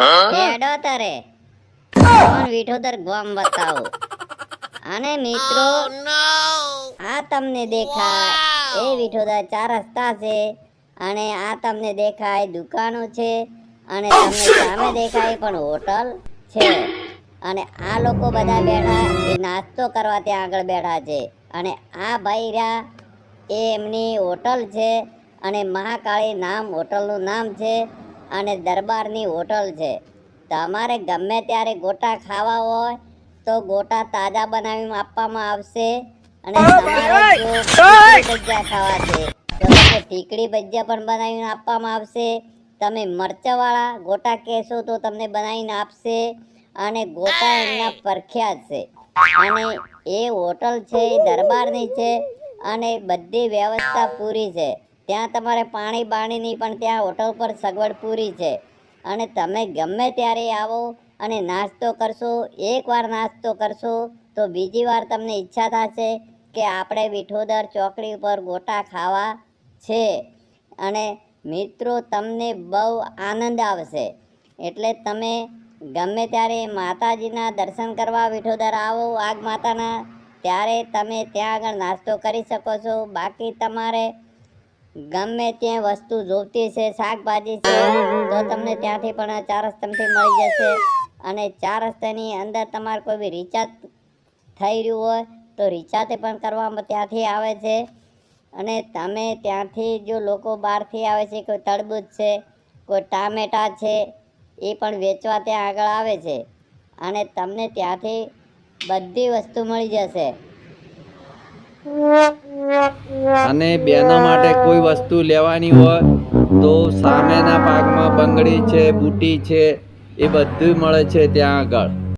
હેડો તરે? પણ વિઠોદર ગોમ બતાવો? અને મિત્રો આ તમને દેખાય. એ વિઠોદર ચાર રસ્તા છે અને આ તમને દેખાય દુકાનો છે અને તમને સામે દેખાય પણ હોટલ છે. અને આ લોકો બધા બેઠા એ નાસ્તો કરવા ત્યાં આગળ બેઠા છે. અને આ ભાઈ રહ્યા એ એમની હોટલ છે અને મહાકાળી નામ હોટલનું નામ છે. અને દરબારની હોટલ છે. તમારે ગમે ત્યારે ગોટા ખાવા હોય તો ગોટા તાજા બનાવીને આપવામાં આવશે અને તમારે જો ભજીયા ખાવા છે. તો તમને ટીકડી ભજીયા પણ બનાવીને આપવામાં આવશે. તમે મરચાવાળા ગોટા કહેશો તો તમને બનાવીને આપશે અને ગોટા એમના પ્રખ્યાત છે. અને એ હોટલ છે દરબારની છે અને બધી વ્યવસ્થા પૂરી છે. ત્યાં તમારે પાણી બાણીની પણ ત્યાં હોટલ પર સગવડ પૂરી છે. અને તમે ગમે ત્યારે આવો અને નાસ્તો કરશો, એકવાર નાસ્તો કરશો, તો બીજી વાર તમને ઈચ્છા થશે કે આપણે વિઠોદર ચોકડી ઉપર ગોટા ખાવા છે. અને મિત્રો, તમને બહુ આનંદ આવશે. એટલે તમે ગમે ત્યારે માતાજીના દર્શન કરવા વિઠોદર આવો, આગ માતાના, ત્યારે તમે ત્યાં આગળ નાસ્તો કરી શકો છો. બાકી તમારે ગમે ત્યાં વસ્તુ જોતી છે, શાકભાજી છે, તો તમને ત્યાંથી પણ ચાર રસ્તામાંથી મળી જશે. અને ચાર રસ્તાની અંદર તમારે કોઈ બી રિચાર્જ થઈ રહ્યું હોય, તો રિચાર્જ પણ કરવામાં ત્યાંથી આવે છે. અને તમે ત્યાંથી જો લોકો બહારથી આવે છે, કોઈ તરબૂચ છે, કોઈ ટામેટા છે, એ પણ વેચવા ત્યાં આગળ આવે છે. અને તમને ત્યાંથી બધી વસ્તુ મળી જશે. અને બેના માટે કોઈ વસ્તુ લેવાની હોય તો સામેના ભાગમાં બંગડી છે, બુટી છે, એ બધું મળે છે ત્યાં આગળ.